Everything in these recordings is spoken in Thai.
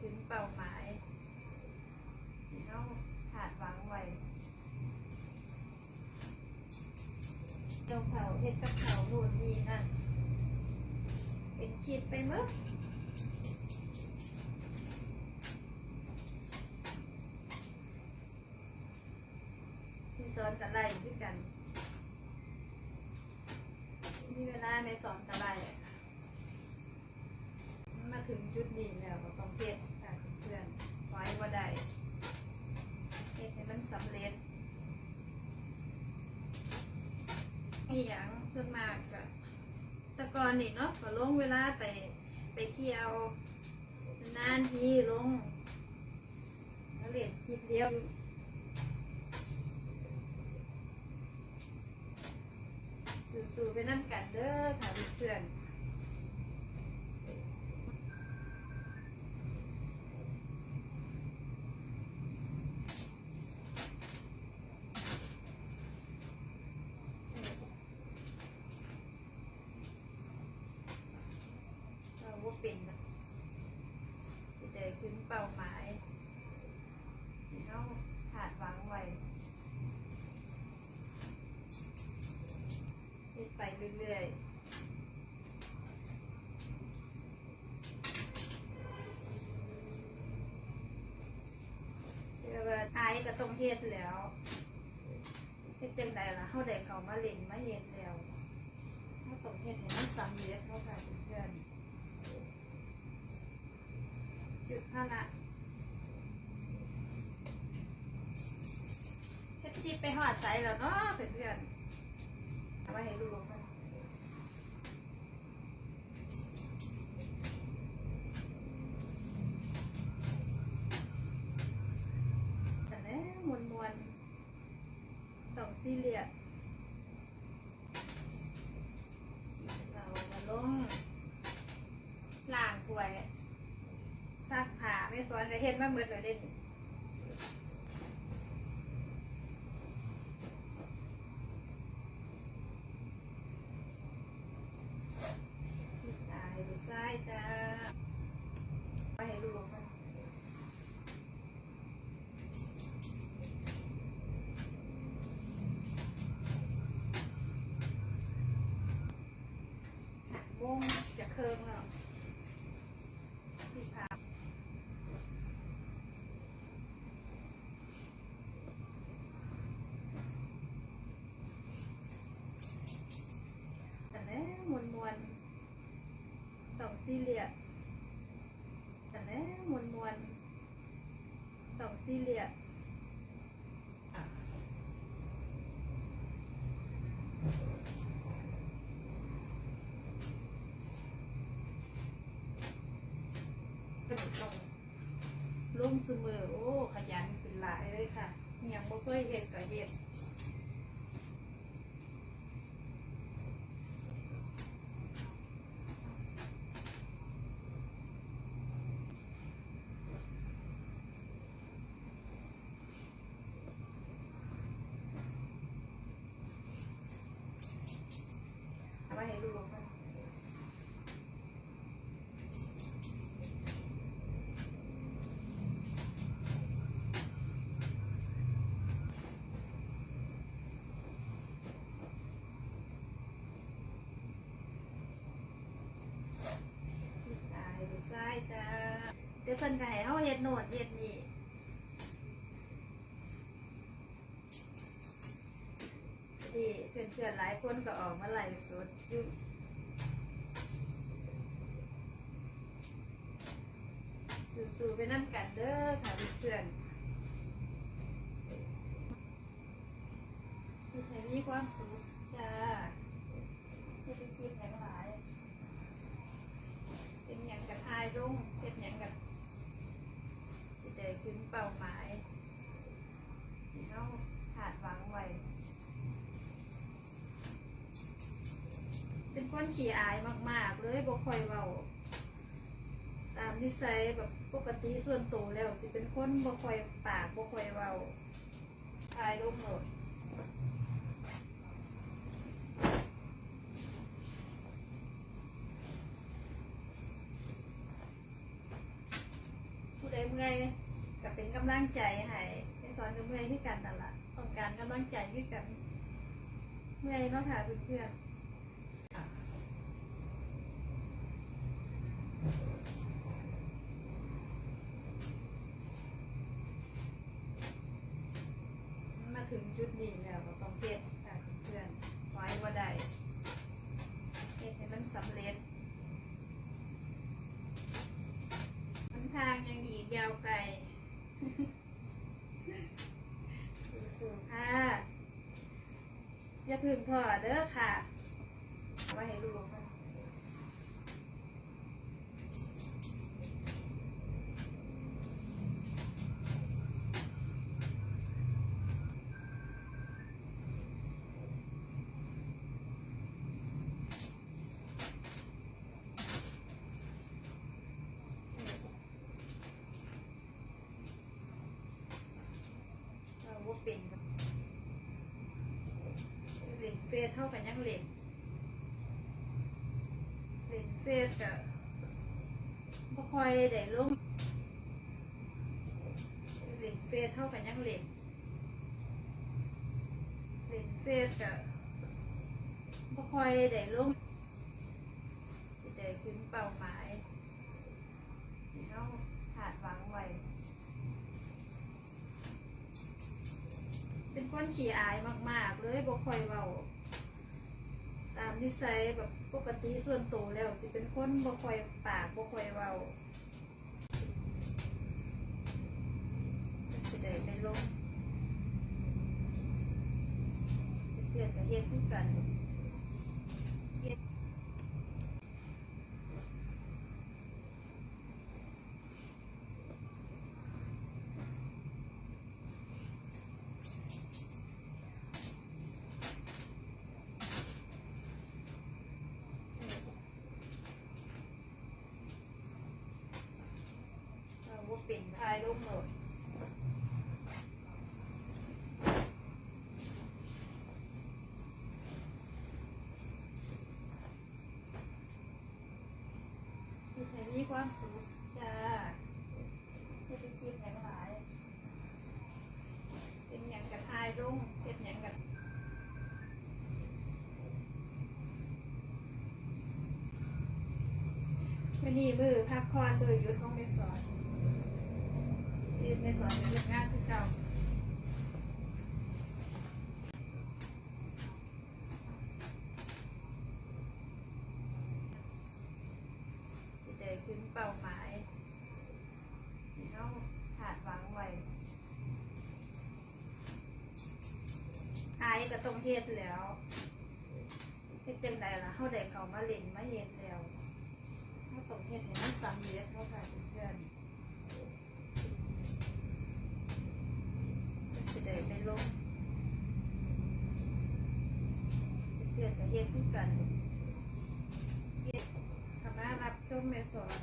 ถึงเป้าหมายที่เราขาดหวังไว้เจ้าเขาเฮ็ดกับเขาโน่นนี่นั่นเป็นคิดไปมั้งที่สอนกับไรด้วยกัน มีเวลาในสอนกับไรอะมา ถึงจุดนี้แล้วก็ต้องเฮ็ดค่ะเพื่อนไว้ว่าได้เฮ็ดให้มันสำเร็จมีอย่างเพิ่มมากก็แต่ก่อนนี่เนาะก็ลงเวลาไปไปเที่ยวนานทีลงแล้วเรียนคลิปเดียวสู่ๆไปนั่งกันเด้อค่ะเพื่อนๆ เป็นจะได้ถึงเป้าหมายที่เราขาดหวังไว้เฮ็ดไปเรื่อยๆเดี๋ยวว่าอายก็ต้องเฮ็ดแล้วเฮ็ดจังไดล่ะเฮาได้เขามาเล่นมาเฮ็ดแล้วเฮาต้องเฮ็ดให้มันสำเร็จเนาค่ะเพื่อน จุดพละเฮ็ดคลิปไปฮอดไสแล้วเนาะเพื่อนๆเอาไว้ให้ดูกันแต่แน่มวนๆต้องซีเรียสเรามาลงล้างถ้วยซักผ้าไม่สอ นมาเหมือนเลยเด่นตายดูซ้ายจ้าไปให้ดูกันวงจะเคิงแล้วพี่พาแต่แน่มวนมวนๆต้อง ซีเรียสแต่แน่มวนมวนๆต้องซีเรียสเป็นต้องลงสมือโอ้ ขยันเป็นหลายเลยค่ะเฮียงบ่เคยเห็นก็เห็นเอาไว้ให้ดูกัน ตายดูซ้ายจ้าเดี๋ยวเพิ่นก็ให้เฮาเฮ็ดโน่นเฮ็ดนี่ดีเพื่อนๆหลายคนก็ออกมาไล่สดอยู่สู่ๆไปนั่กันเด้อค่ะเพื่อนที่ให้มีความสุขจ้าที่ไปคิดอย่างหลายเป็นอย่างกับอายรุ่งเป็นอย่างกับจะได้ถึง เป้าหมายที่เราขาดหวังไว้ เป็นคนขี้อายมาก ๆ เลยบ่ค่อยเว้าตามนิสัยแบบปกติส่วนตัวแล้วสิเป็นคนบ่ค่อยปากบ่ค่อยเว้าอายลูกหมดใดเมื่อยก็ เป็นกำลังใจให้ไปสอนกับเมื่อยที่กันตลาดต้องการกำลังใจที่กันเมื่อยเนาะค่ะเพื่อนๆมาถึงจุดนี้แล้วก็ต้องเก็บค่ะเพื่อนๆไว้ว่าได้เก็บให้มันสำเร็จ หนทางยังอีกยาวไกล สู้ๆค่ะ อย่าพึ่งพอเด้อค่ะไว้ให้ลูกค่ะเราว่าเป็น เล่นเฟซเท่ากันยังเล่นเล่นเฟซก็บ่ค่อยได้ลงเล่นเฟซเท่ากันยังเล่นเล่นเฟซก็บ่ค่อยได้ลงสิได้ถึงเป้าหมายที่เราคาดหวังไว้เป็นคนขี้อายมาก ๆ เลยบ่ค่อยเว้า ตามนิสัยแบบปกติส่วนตัวแล้วสิเป็นคนบ่ค่อยปากบ่ค่อยเว้าสิได้ไปลงเพื่อนก็เฮ็ดคือกัน เป็นทายลงโหลดเฮ็ดให้มีความสุขจ้าเฮ็ดให้คิดแหงหลายเป็นหยังกับทายลงเฮ็ดหยังกับวันนี้มือพักผ่อนโดยยุดของเมสอน เรียนสอนเป็นเรื่องงานที่เก่าสิได้ถึงเป้าหมายที่เราคาดหวังไว้อายก็ต้องเฮ็ดแล้วเฮ็ดจังใดล่ะเฮาได้เข้ามาเล่นมาเฮ็ดแล้วถ้าตรงเฮ็ดให้มันซ้ำเยอะเท่ากันเพื่อนจะสิได้ไปลงเพื่อนก็เฮ็ดคือกันเฮ็ดคำว่ารับชมแม่ สอน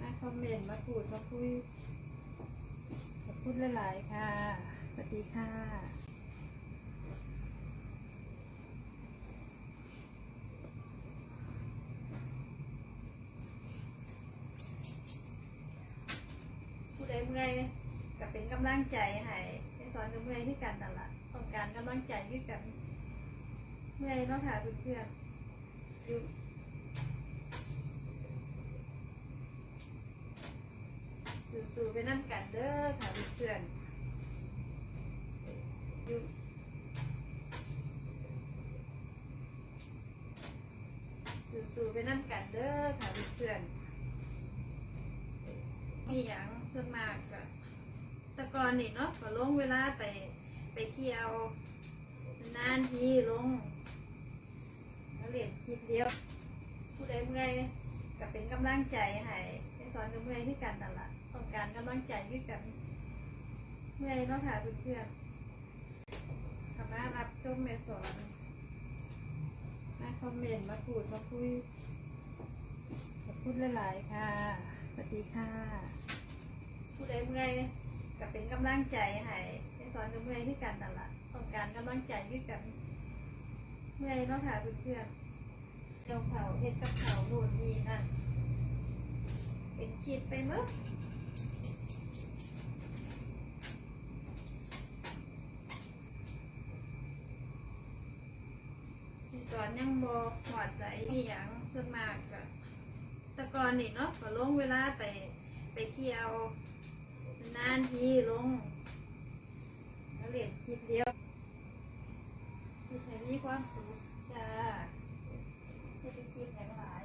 มาคอมเมนต์มาพูดมาคุยขอบคุณหลายๆค่ะ สวัสดีค่ะผู้ใดเมื่อยก็เป็นกำลังใจให้ไปสอนกับเมื่อยที่กันนั่นแหละต้องการกำลังใจที่กันเมื่อยเนาะค่ะเพื่อนๆอยู่ สู่ๆไปนั่งกันเด้อค่ะเพื่อนสู่ๆไปนั่งกันเด้อค่ะเพื่อนมีอย่างส่วนมากก็แต่ก่อนนี่เนาะก็ลงเวลาไปไปเที่ยวนานทีลงแล้วเรียนคลิปเดียว ผู้ใดเมื่อยก็เป็นกำลังใจให้ สอนกับเมื่อยที่กันนั่นแหละต้องการกำลังใจที่กัน เมื่อยเนาะค่ะเพื่อนๆคำว่ารับชมแม่สอนมาคอมเมนต์มาพูดมาคุยขอบคุณหลายๆค่ะสวัสดีค่ะผู้ใดเมื่อยก็เป็นกำลังใจให้ไปสอนกับเมื่อยที่กันนั่นแหละต้องการกำลังใจที่กัน เมื่อยเนาะค่ะเพื่อนๆเจ้าเขาเฮ็ดกับเขาโน่นนี่นั่น เป็นคิดไปมื่อตอนยังบอหอดใจมีหยังเพิ่มมากก็แต่ก่อนนี่เนาะก็ลงเวลาไปไปเที่ยวนานทีลงแล้วเรียนคลิปเดียวที่ให้มีความสุขจ้าไม่ได้คลิปแหลงหลาย